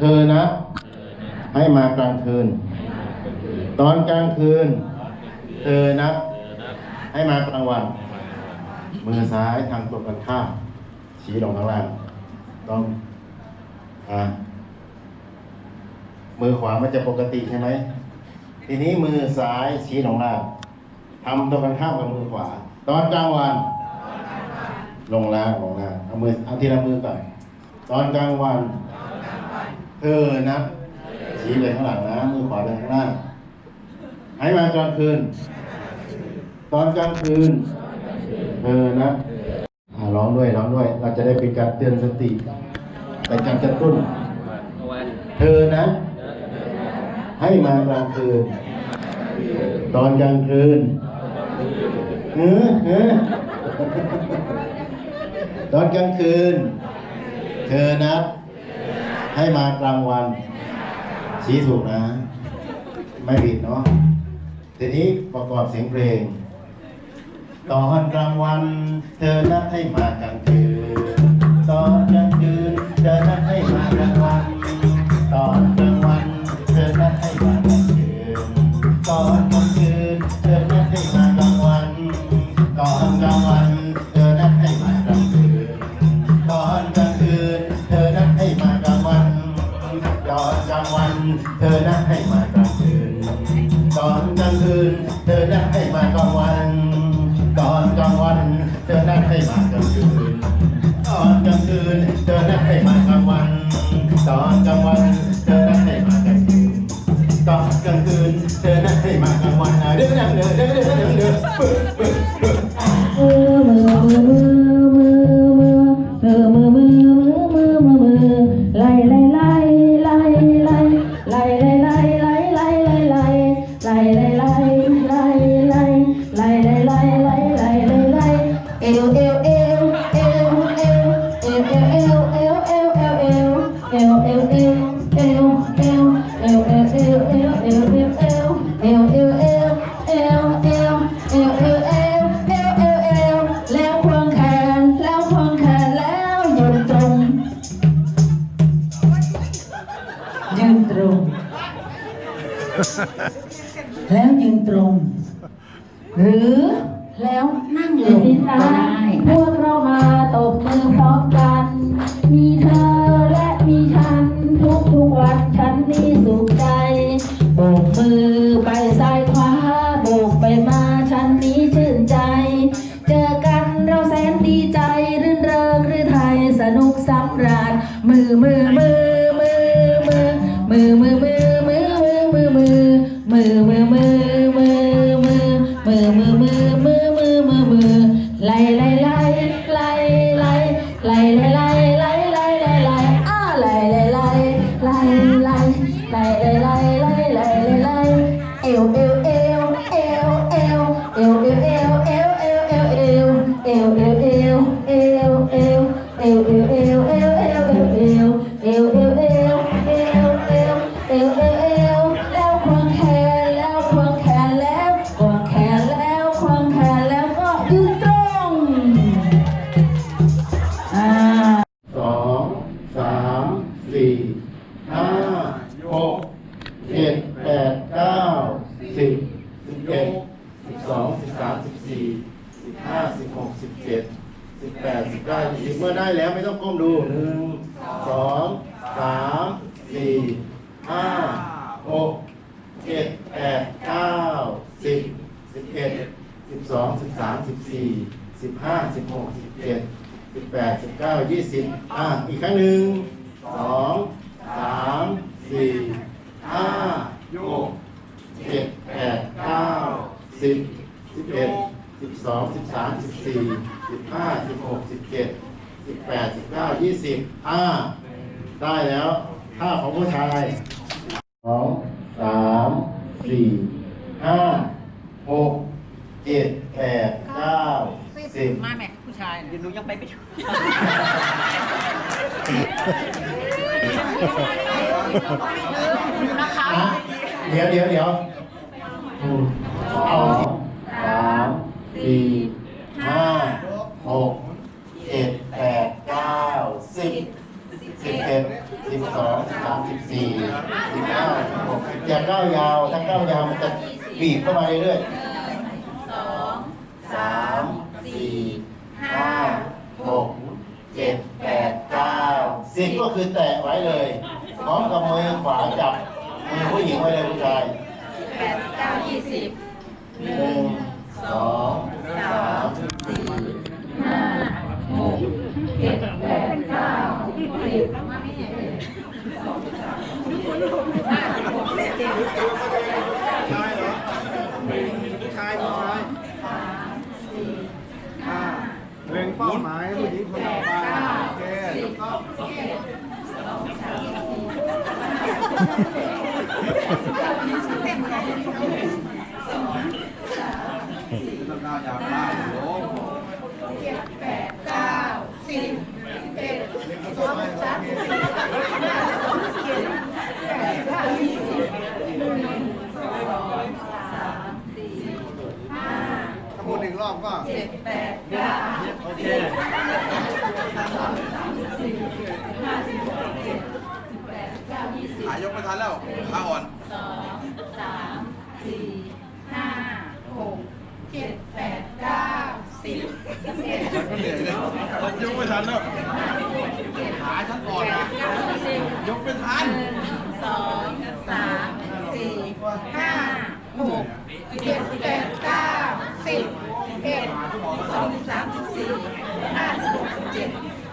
เธอนะ ให้มากลางคืน ตอนกลางคืน เธอนะให้มากลางวัน มือซ้ายทางตรงกันข้ามชี้ลงข้างล่างต้องอ่ามือขวามันจะปกติใช่ไหมทีนี้มือซ้ายชี้ลงล่างทำตรงกันข้ามกับมือขวา ตอนกลางวัน ลงล่างลงล่างเอามือเอาทีละมือก่อนตอนกลางวัน เออนะชี้ไปข้างหลังนะมือขวาไปข้างล่างให้มากลางคืน ตอนกลางคืน เออนะร้องด้วยร้องด้วย เราจะได้เป็นการเตือนสติเป็นการกระตุ้น เธอนะ ให้มากลางคืน ตอนกลางคืนเออเออตอนกลางคืน เธอนะ ให้มากลางวัน ชี้ถูกนะ ไม่ผิดเนาะทีนี้ประกอบเสียงเพลง ตอนกลางวัน เธอนัดให้มากลางคืนตอนกลางคืนเธอนัด อนกลางคืน เธอได้ให้มากลางวัน ตอนกลางวัน เธอได้ให้มากลางคืน ตอนกลางคืน เธอได้ให้มากลางวัน ตอนกลางวัน เธอได้ให้มากลางคืน ตอนกลางคืน เธอได้ให้มากลางวันเด้อเด้อเด้อเด้อเด้อเด้อเด้อด ยืนตรง แล้วยืนตรง หรือแล้วนั่งลงได้ พวกเรามาตบมือพร้อมกัน 来来来 สิบสิบเอ็ดสิบสองสิบสามสิบสี่สิบห้าสิบหกสิบเจ็ดสิบแปดสิบเก้ายี่สิบเมื่อได้แล้วไม่ต้องก้มดูหนึ่งสองสามสี่ห้าหกเจ็ดแปดเก้าสิบสิบเอ็ดสิบสองสิบสามสิบสี่สิบห้าสิบหกสิบเจ็ดสิบแปดสิบเก้ายี่สิบอะอีกครั้งหนึ่งสองสามสี่ห้าหกเจ็ดแปดเก้าสิบสิบเอ็ดสิบสองสิบ สามสิบสี่สิบห้าสิบหกสิบเจ็ดสิบแปดสิบเก้ายี่สิบอ่าได้แล้วท่าของผู้ชายสองสามสี่ห้าหกเจ็ดแปดเก้าสิบมาแม่ผู้ชายเดี๋ยวหนูยังไปไม่ถึงอะเดี๋ยวเดี๋ยวเดี๋ยวอืมเอาสามสี่ห้าหกเจ็ดแปดเก้าสิบสิบเอ็ดสิบสองสิบสามามสิบสี่สิบห้าสิบห กอย่าก้าวยาว ถ้าก้าวยาวมันจะบีบเข้ามาเรื่อยๆสองสามสี่ห้าหกเจ็ดแปดเก้าสิบก็คือแตะไว้เลยพร้อมกับมือขวาจับมือผู้หญิงไว้เลยผู้ชายแปดเก้ายี่สิบหนึ่งสองสามสี่ ห้าหกเจ็ดแปดเก้าสิบ ชายเหรอผู้ชายผู้ชายอ่า เล็งเป้าหมายผู้หญิงคนต่อไปโอเคถูกต้องต้องก้าวยาวมากโอ้โหถ้าพูดหนึ่งรอบก็ เจ็ดแปดเก้าโอเค ขายกไม่ ทันแล้วขาอ่อนสองสามสี่ห้าหกเจ็ดแปดเก้าสิบสิบเอ็ดมันก็เหนื่อยเลยมันยกไม่ทันแล้วขาฉันอ่อนนะยกไม่ทันสองสามสี่ห้าหกเจ็ดแปดเก้าสิบเอ็ดสองสามสิบสี่ห้าหกสิบเจ็ด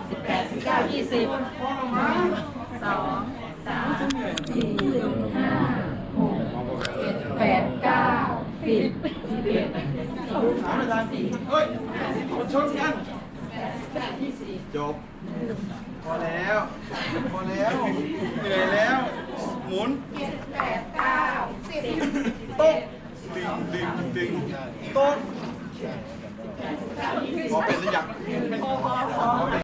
สิบแปดสิบเก้ายี่สิบสองสามสี่ห้าหกเจ็ดแปดเก้าสิบสิบเอ็ดสอง ขาไม่ทัน เฮ้ยคนชนกันจบ พอแล้ว พอแล้ว เหนื่อยแล้ว หมุนแปดเก้าสิบโต๊ะดึงดึงดึงโต๊ะพอเป็นหรือยัง